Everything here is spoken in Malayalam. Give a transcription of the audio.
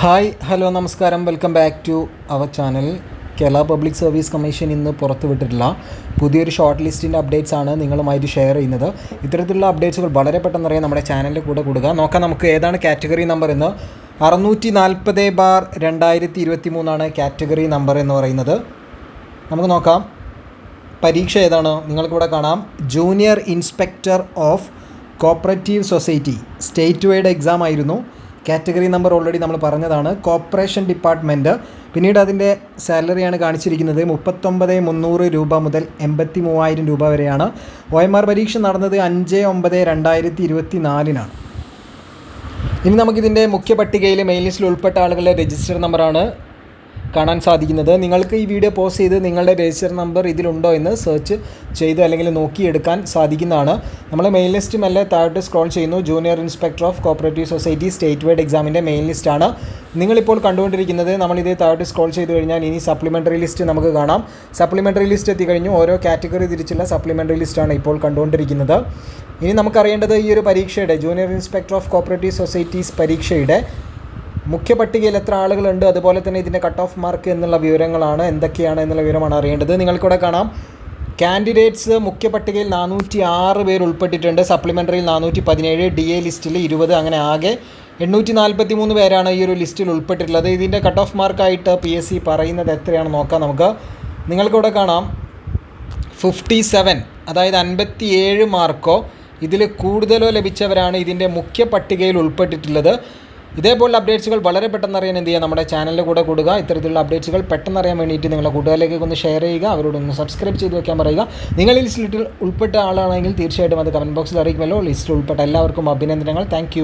ഹായ് ഹലോ നമസ്കാരം. Welcome back to our channel. Kerala public service commission ഇന്ന് പുറത്തുവിട്ടിട്ടുള്ള പുതിയൊരു ഷോർട്ട് ലിസ്റ്റിന്റെ അപ്ഡേറ്റ്സ് ആണ് നിങ്ങളുമായിട്ട് ഷെയർ ചെയ്യുന്നത്. ഇത്തരത്തിലുള്ള അപ്ഡേറ്റ്സുകൾ വളരെ പെട്ടെന്ന് അറിയാൻ നമ്മുടെ ചാനലിന്റെ കൂടെ കൊടുക്കുക നോക്കാം നമുക്ക് ഏതാണ് കാറ്റഗറി നമ്പർ എന്ന്. അറുന്നൂറ്റി നാൽപ്പത് ബാർ രണ്ടായിരത്തി ഇരുപത്തി മൂന്നാണ് കാറ്റഗറി നമ്പർ എന്ന് പറയുന്നത്. നമുക്ക് നോക്കാം. പരീക്ഷ ഏതാണ്? നിങ്ങൾക്കിവിടെ കാണാം. Junior inspector of cooperative society. State wide exam ആയിരുന്നു. കാറ്റഗറി നമ്പർ ഓൾറെഡി നമ്മൾ പറഞ്ഞതാണ്. കോപ്പറേഷൻ ഡിപ്പാർട്ട്മെന്റ് പിന്നീട് അതിന്റെ സാലറിയാണ് കാണിച്ചിരിക്കുന്നത്. മുപ്പത്തൊമ്പത് മുന്നൂറ് രൂപ മുതൽ എൺപത്തി മൂവായിരം രൂപ വരെയാണ്. ഒ എം ആർ പരീക്ഷ നടന്നത് അഞ്ച് ഒമ്പത് രണ്ടായിരത്തി ഇരുപത്തി നാലിനാണ് ഇനി നമുക്കിതിന്റെ മുഖ്യ പട്ടികയിൽ മെയിൻ ലിസ്റ്റിൽ ഉൾപ്പെട്ട ആളുകളുടെ രജിസ്റ്റർ നമ്പറാണ് കാണാൻ സാധിക്കുന്നത്. നിങ്ങൾക്ക് ഈ വീഡിയോ പോസ് ചെയ്ത് നിങ്ങളുടെ രജിസ്റ്റർ നമ്പർ ഇതിലുണ്ടോ എന്ന് സെർച്ച് ചെയ്ത് അല്ലെങ്കിൽ നോക്കിയെടുക്കാൻ സാധിക്കുന്നതാണ്. നമ്മൾ മെയിൻ ലിസ്റ്റ് മെല്ലെ താഴോട്ട് സ്ക്രോൾ ചെയ്യുന്നു. Junior inspector of cooperative society state wide എക്സാമിന്റെ മെയിൻ ലിസ്റ്റാണ് നിങ്ങളിപ്പോൾ കണ്ടുകൊണ്ടിരിക്കുന്നത് നമ്മളിത് താഴോട്ട് സ്ക്രോൾ ചെയ്ത് കഴിഞ്ഞാൽ ഇനി സപ്ലിമെന്ററി ലിസ്റ്റ് നമുക്ക് കാണാം. സപ്ലിമെന്ററി ലിസ്റ്റ് എത്തിക്കഴിഞ്ഞു. ഓരോ കാറ്റഗറി തിരിച്ചുള്ള സപ്ലിമെന്ററി ലിസ്റ്റാണ് ഇപ്പോൾ കണ്ടുകൊണ്ടിരിക്കുന്നത്. ഇനി നമുക്കറിയേണ്ടത് ഈ ഒരു പരീക്ഷയുടെ junior inspector of cooperative societies പരീക്ഷയുടെ മുഖ്യ പട്ടികയിൽ എത്ര ആളുകളുണ്ട്? അതുപോലെ തന്നെ ഇതിന്റെ കട്ട് ഓഫ് മാർക്ക് എന്നുള്ള വിവരങ്ങളാണ് എന്തൊക്കെയാണ് എന്നുള്ള വിവരമാണ് അറിയേണ്ടത്. നിങ്ങൾക്കിവിടെ കാണാം. കാൻഡിഡേറ്റ്സ് മുഖ്യ പട്ടികയിൽ നാനൂറ്റി ആറ് പേർ ഉൾപ്പെട്ടിട്ടുണ്ട്. സപ്ലിമെന്ററിയിൽ നാനൂറ്റി പതിനേഴ് ഡി എ ലിസ്റ്റിൽ ഇരുപത് അങ്ങനെ ആകെ എണ്ണൂറ്റി നാൽപ്പത്തി മൂന്ന് പേരാണ് ഈ ഒരു ലിസ്റ്റിൽ ഉൾപ്പെട്ടിട്ടുള്ളത്. ഇതിന്റെ കട്ട് ഓഫ് മാർക്കായിട്ട് പി എസ് സി പറയുന്നത് എത്രയാണെന്ന് നോക്കാം നമുക്ക്. നിങ്ങൾക്കിവിടെ കാണാം. ഫിഫ്റ്റി സെവൻ അതായത് അൻപത്തി ഏഴ് മാർക്കോ ഇതിൽ കൂടുതലോ ലഭിച്ചവരാണ് ഇതിന്റെ മുഖ്യ പട്ടികയിൽ ഉൾപ്പെട്ടിട്ടുള്ളത്. ഇതേപോലുള്ള അപ്ഡേറ്റ്സുകൾ വളരെ പെട്ടെന്ന് അറിയാൻ എന്ത് ചെയ്യുക നമ്മുടെ ചാനലിൽ കൂടെ കൊടുക്കുക ഇത്തരത്തിലുള്ള അപ്ഡേറ്റ്സുകൾ പെട്ടെന്ന് അറിയാൻ വേണ്ടിയിട്ട് നിങ്ങളുടെ കൂട്ടുകാരിലേക്ക് ഒന്ന് ഷെയർ ചെയ്യുക. അവരോടൊന്ന് സബ്സ്ക്രൈബ് ചെയ്ത് വെക്കാൻ പറയുക. നിങ്ങൾ ഈ ലിസ്റ്റിൽ ഉൾപ്പെട്ട ആളാണെങ്കിൽ തീർച്ചയായിട്ടും അത് കമന്റ് ബോക്സിൽ അറിയിക്കുമല്ലോ. ലിസ്റ്റിൽ ഉൾപ്പെട്ട എല്ലാവർക്കും അഭിനന്ദനങ്ങൾ. താങ്ക്